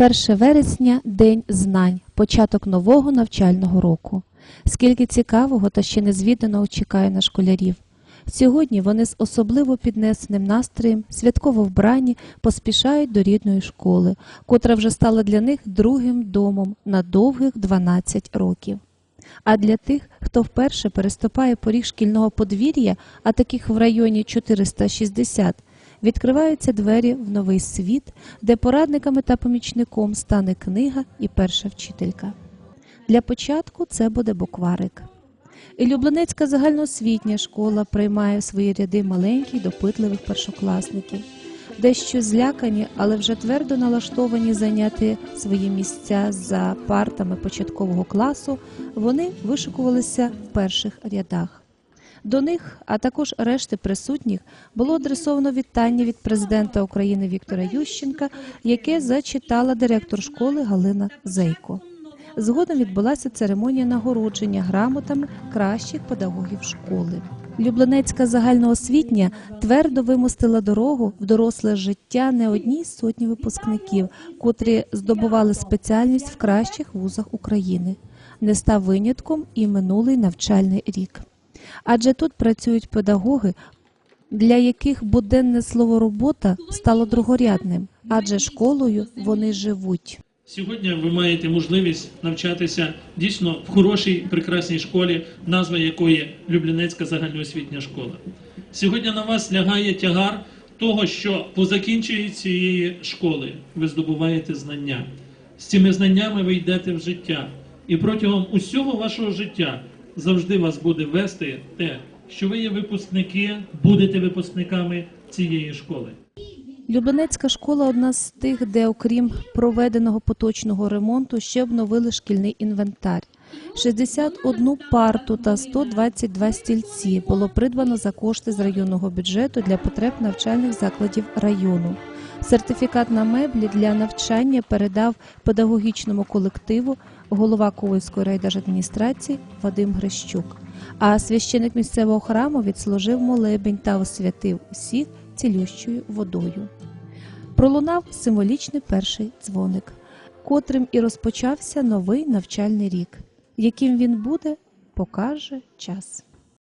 1 вересня День знань, початок нового навчального року. Скільки цікавого та ще незвіданого чекає на школярів. Сьогодні вони з особливо піднесеним настроєм, святково вбрані, поспішають до рідної школи, котра вже стала для них другим домом на довгих 12 років. А для тих, хто вперше переступає поріг шкільного подвір'я, а таких в районі 460, відкриваються двері в новий світ, де порадниками та помічником стане книга і перша вчителька. Для початку це буде букварик. І Люблинецька загальноосвітня школа приймає в свої ряди маленьких допитливих першокласників, дещо злякані, але вже твердо налаштовані зайняти свої місця за партами початкового класу, вони вишикувалися в перших рядах. До них, а також решти присутніх, було адресовано вітання від президента України Віктора Ющенка, яке зачитала директор школи Галина Зейко. Згодом відбулася церемонія нагородження грамотами кращих педагогів школи. Люблинецька загальноосвітня твердо вимостила дорогу в доросле життя не одній сотні випускників, котрі здобували спеціальність в кращих вузах України. Не став винятком і минулий навчальний рік. Адже тут працюють педагоги, для яких буденне слово робота стало другорядним, адже школою вони живуть. Сьогодні ви маєте можливість навчатися дійсно в хорошій, прекрасній школі, назва якої Люблінецька загальноосвітня школа. Сьогодні на вас лягає тягар того, що по закінченні цієї школи ви здобуваєте знання. З цими знаннями ви йдете в життя. І протягом усього вашого життя завжди вас буде вести те, що ви є випускники, будете випускниками цієї школи. Люблинецька школа одна з тих, де, окрім проведеного поточного ремонту, ще обновили шкільний інвентар. 61 парту та 122 стільці було придбано за кошти з районного бюджету для потреб навчальних закладів району. Сертифікат на меблі для навчання передав педагогічному колективу голова Ковальської райдержадміністрації Вадим Грищук. А священик місцевого храму відслужив молебень та освятив усіх цілющою водою. Пролунав символічний перший дзвоник, котрим і розпочався новий навчальний рік. Яким він буде, покаже час.